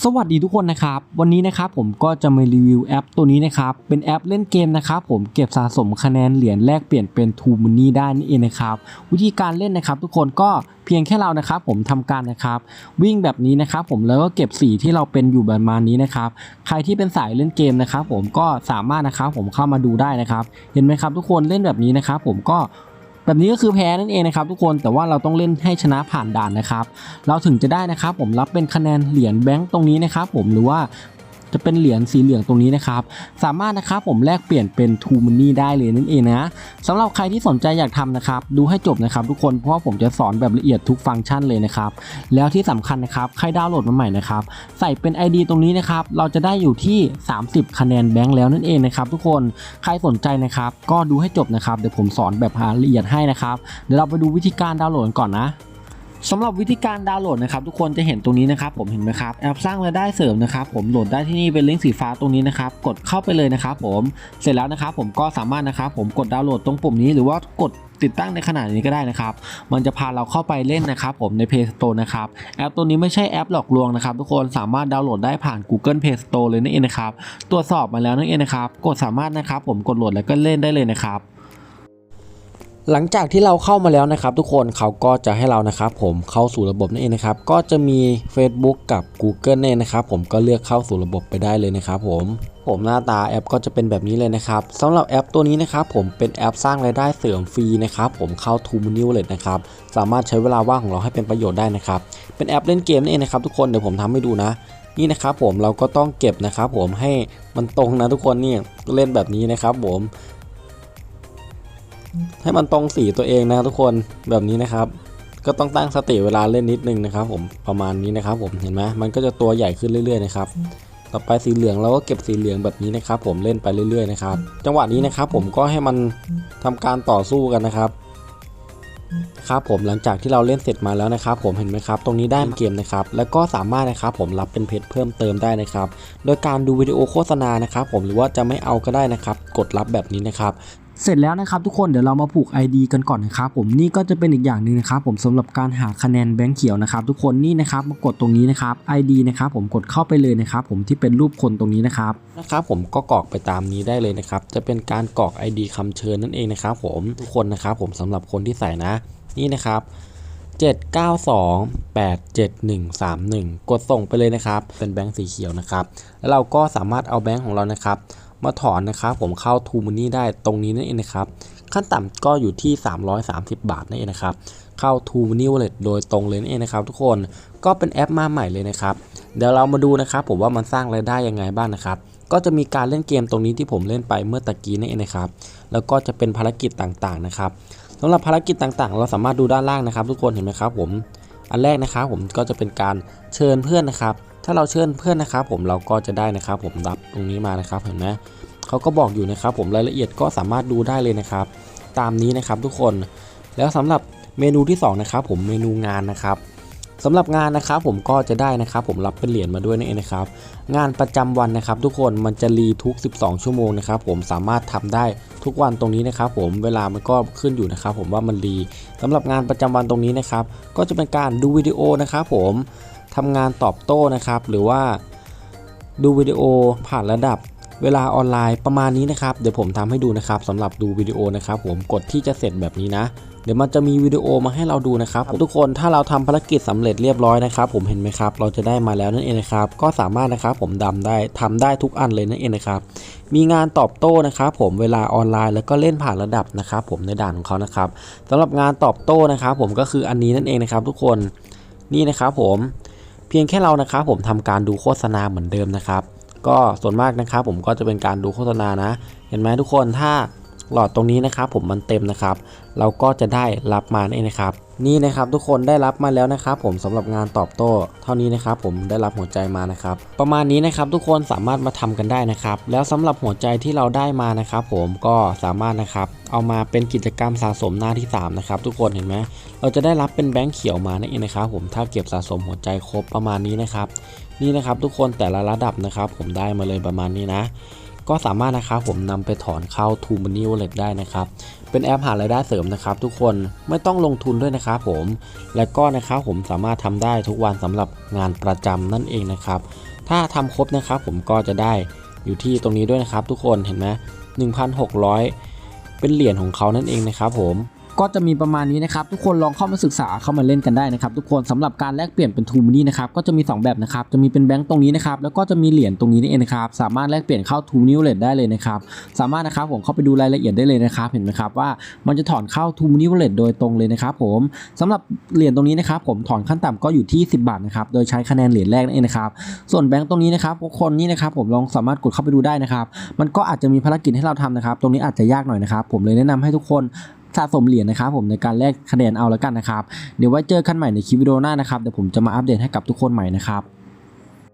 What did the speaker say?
สวัสดีทุกคนนะครับ วันนี้นะครับผมก็จะมารีวิวแอปตัวนี้นะครับ เป็นแอปเล่นเกมนะครับผมเก็บสะสมคะแนนเหรียญแลกเปลี่ยนเป็นทูมันนี่ได้นั่นเองนะครับ วิธีการเล่นนะครับ ทุกคนก็เพียงแค่เรานะครับ ผมทำการนะครับ วิ่งแบบนี้นะครับ ผมแล้วก็เก็บสีที่เราเป็นอยู่ประมาณนี้นะครับ ใครที่เป็นสายเล่นเกมนะครับ ผมก็สามารถนะครับผมเข้ามาดูได้นะครับ เห็นไหมครับ ทุกคนเล่นแบบนี้นะครับ ผมก็ แบบนี้ก็คือแพ้นั่นเองนะครับทุกคนแต่ว่าเราต้องเล่นให้ชนะผ่านด่านนะครับ เราถึงจะได้นะครับผมรับเป็นคะแนนเหรียญแบงค์ตรงนี้นะครับผมหรือว่า จะเป็นเหรียญสีเหลืองตรงนี้นะครับ สามารถนะครับผมแลกเปลี่ยนเป็นทูมันนี่ได้เลยนั่นเองนะสำหรับใครที่สนใจอยากทำนะครับ ดูให้จบนะครับ ทุกคนเพราะว่าผมจะสอนแบบละเอียดทุกฟังก์ชันเลยนะครับ แล้วที่สำคัญนะครับใครดาวน์โหลดมาใหม่นะครับใส่เป็น ID ตรงนี้นะครับเราจะได้อยู่ที่ 30 คะแนนแบงค์แล้วนั่นเองนะครับ ทุกคนใครสนใจนะครับ ก็ดูให้จบนะครับเดี๋ยวผมสอนแบบละเอียดให้นะครับเดี๋ยวเราไปดูวิธีการดาวน์โหลดก่อนนะ สำหรับวิธีการดาวน์โหลดนะครับทุกคนจะเห็นตรงนี้นะครับผมเห็นไหมครับแอปสร้างรายได้เสริมนะครับผมโหลดได้ที่นี่เป็นลิงก์สีฟ้าตรงนี้นะครับกดเข้าไปเลยนะครับผมเสร็จแล้วนะครับผมก็สามารถนะครับผมกดดาวน์โหลดตรงปุ่มนี้หรือว่ากดติดตั้งในขนาดนี้ก็ได้นะครับ มันจะพาเราเข้าไปเล่นนะครับผมใน Play Store นะครับ แอปตัวนี้ไม่ใช่แอปหลอกลวงนะครับ ทุกคนสามารถดาวน์โหลดได้ผ่าน Google Play Store เลยนั่นเองนะครับ ตรวจสอบมาแล้วนั่นเองนะครับ กดสามารถนะครับผมกดโหลดแล้วก็เล่นได้เลยนะครับ หลังจากที่เราเข้ามาแล้วนะครับ ทุกคนเขาก็จะให้เรานะครับ ผมเข้าสู่ระบบนั่นเองนะครับ ก็จะมี Facebook กับ Google เนี่ยนะครับ ผมก็เลือกเข้าสู่ระบบไปได้เลยนะครับ ผมผมหน้าตาแอปก็จะเป็นแบบนี้เลยนะครับสำหรับแอปตัวนี้นะครับผมเป็นแอปสร้างรายได้เสริมฟรีนะครับผมเข้า t o m o n e w เลยนะครับสามารถใช้เวลาว่างของเราให้เป็นประโยชน์ได้นะครับเป็นแอปเล่นเกมนั่นเองนะครับทุกคนเดี๋ยวผมทำให้ดูนะ นี่นะครับผมเราก็ต้องเก็บนะครับผมให้มันตรงนะทุกคนนี่เล่นแบบนี้นะครับผม ให้มันตรงสีตัวเองนะทุกคนแบบนี้นะครับ ก็ต้องตั้งสติเวลาเล่นนิดนึงนะครับ ผมประมาณนี้นะครับ ผมเห็นไหมมันก็จะตัวใหญ่ขึ้นเรื่อยๆนะครับต่อไปสีเหลืองเราก็เก็บสีเหลืองแบบนี้นะครับ ผมเล่นไปเรื่อยๆนะครับ จังหวะนี้นะครับ ผมก็ให้มันทำการต่อสู้กันนะครับครับผมหลังจากที่เราเล่นเสร็จมาแล้วนะครับ ผมเห็นไหมครับ ตรงนี้ได้เกมนะครับ แล้วก็สามารถนะครับผมรับเป็นเพชรเพิ่มเติมได้นะครับ โดยการดูวิดีโอโฆษณานะครับ ผมหรือว่าจะไม่เอาก็ได้นะครับ กดรับแบบนี้นะครับ เสร็จแล้วนะครับทุกคนเดี๋ยวเรามาผูก ID กันก่อนนะครับผมนี่ก็จะเป็นอีกอย่างหนึ่งนะครับผมสำหรับการหาคะแนนแบงค์เขียวนะครับทุกคนนี่นะครับมากดตรงนี้นะครับ ID นะครับผมกดเข้าไปเลยนะครับผมที่เป็นรูปคนตรงนี้นะครับนะครับผมก็กรอกไปตามนี้ได้เลยนะครับจะเป็นการกรอก ID คำเชิญนั่นเองนะครับผมทุกคนนะครับผมสำหรับคนที่ใส่นะ นี่นะครับ792-87131 กดส่งไปเลยนะครับเป็นแบงค์สีเขียวนะครับแล้วเราก็สามารถเอาแบงค์ของเรานะครับ มาถอนนะครับผมเข้าทูมันนี่ได้ตรงนี้นั่นเองนะครับ ขั้นต่ำก็อยู่ที่ 330 บาทนั่นเองนะครับเข้าทูมันนี่วอลเล็ตโดยตรงเลยนั่นเองนะครับทุกคนก็เป็นแอปมาใหม่เลยนะครับเดี๋ยวเรามาดูนะครับผมว่ามันสร้างรายได้ยังไงบ้างนะครับก็จะมีการเล่นเกมตรงนี้ที่ผมเล่นไปเมื่อตะกี้นั่นเองนะครับ แล้วก็จะเป็นภารกิจต่างๆนะครับสำหรับภารกิจต่างๆ เราสามารถดูด้านล่างนะครับ ทุกคนเห็นไหมครับผมอันแรกนะครับผมก็จะเป็นการเชิญเพื่อนนะครับ ถ้าเราเชิญเพื่อนนะครับผมเราก็จะได้นะครับ ผมรับตรงนี้มานะครับเห็นไหมเขาก็บอกอยู่นะครับ ผมรายละเอียดก็สามารถดูได้เลยนะครับ ตามนี้นะครับทุกคนแล้วสำหรับเมนูที่สองนะครับผมเมนูงานนะครับสำหรับงานนะครับผมก็จะได้นะครับผมรับเป็นเหรียญมาด้วยนั่นเองนะครับ งานประจำวันนะครับ ทุกคนมันจะรีทุก 12 ชั่วโมงนะครับผมสามารถทำได้ทุกวันตรงนี้นะครับ ผมเวลามันก็ขึ้นอยู่นะครับ ผมว่ามันรีสำหรับงานประจำวันตรงนี้นะครับ ก็จะเป็นการดูวิดีโอนะครับ ผม ทำงานตอบโต้นะครับ หรือว่าดูวิดีโอผ่านระดับเวลาออนไลน์ประมาณนี้นะครับเดี๋ยวผมทำให้ดูนะครับสำหรับดูวิดีโอนะครับผมกดที่จะเสร็จแบบนี้นะ เดี๋ยวมันจะมีวิดีโอมาให้เราดูนะครับทุกคนถ้าเราทำภารกิจสำเร็จเรียบร้อยนะครับ ผมเห็นไหมครับ เราจะได้มาแล้วนั่นเองนะครับ ก็สามารถนะครับผมดำได้ทำได้ทุกอันเลยนั่นเองนะครับ มีงานตอบโต้นะครับ ผมเวลาออนไลน์แล้วก็เล่นผ่านระดับนะครับผมในด่านของเขานะครับสำหรับงานตอบโต้นะครับ ผมก็คืออันนี้นั่นเองนะครับ ทุกคนนี่นะครับผม พียงแค่เรานะครับผมทำการดูโฆษณาเหมือนเดิมนะครับ ก็ส่วนมากนะครับผมก็จะเป็นการดูโฆษณานะ เห็นไหมทุกคนถ้า หลอดตรงนี้นะครับผมมันเต็มนะครับ เราก็จะได้รับมาเองนะครับ นี่นะครับทุกคนได้รับมาแล้วนะครับ ผมสำหรับงานตอบโต้ เท่านี้นะครับ ผมได้รับหัวใจมานะครับ ประมาณนี้นะครับทุกคนสามารถมาทำกันได้นะครับ แล้วสำหรับหัวใจที่เราได้มานะครับ ผมก็สามารถนะครับ เอามาเป็นกิจกรรมสะสมหน้าที่ 3 นะครับ ทุกคนเห็นไหมเราจะได้รับเป็นแบงค์เขียวมานั่นเองนะครับ ผมถ้าเก็บสะสมหัวใจครบประมาณนี้นะครับ นี่นะครับทุกคนแต่ละระดับนะครับ ผมได้มาเลยประมาณนี้นะ ก็สามารถนะครับผมนำไปถอนเข้า t ูมันนี่วอลเล็ตได้นะครับ เป็นแอปหารายได้เสริมนะครับ ทุกคนไม่ต้องลงทุนด้วยนะครับผม และก็นะครับผมสามารถทำได้ทุกวันสำหรับงานประจำนั่นเองนะครับ ถ้าทำครบนะครับผมก็จะได้อยู่ที่ตรงนี้ด้วยนะครับ ทุกคนเห็นไหม1,600เป็นเหรียญของเขานั่นเองนะครับผม ก็จะมีประมาณนี้นะครับทุกคนลองเข้ามาศึกษาเข้ามาเล่นกันได้นะครับทุกคนสำหรับการแลกเปลี่ยนเป็นทูมินี่นะครับก็จะมี 2 แบบนะครับจะมีเป็นแบงค์ตรงนี้นะครับแล้วก็จะมีเหรียญตรงนี้นี่เองนะครับสามารถแลกเปลี่ยนเข้าทูมินี่เลทได้เลยนะครับสามารถนะครับผมเข้าไปดูรายละเอียดได้เลยนะครับเห็นไหมครับว่ามันจะถอนเข้าทูมินี่เลทโดยตรงเลยนะครับผมสำหรับเหรียญตรงนี้นะครับผมถอนขั้นต่ำก็อยู่ที่ 10 บาทนะครับโดยใช้คะแนนเหรียญแรกนั่นเองนะครับส่วนแบงค์ตรงนี้นะครับทุกคนนี่นะครับผมลองสามารถกดเข้าไปดูได้นะครับมันก็อาจจะมีภารกิจให้เราทำนะครับตรงนี้อาจจะยากหน่อยนะครับผมเลยแนะนำให้ทุกคน สะสมเหรียญนะครับผมในการแลกคะแนนเอาแล้วกันนะครับ เดี๋ยวไว้เจอกันใหม่ในคลิปวิดีโอหน้านะครับเดี๋ยวผมจะมาอัปเดตให้กับทุกคนใหม่นะครับ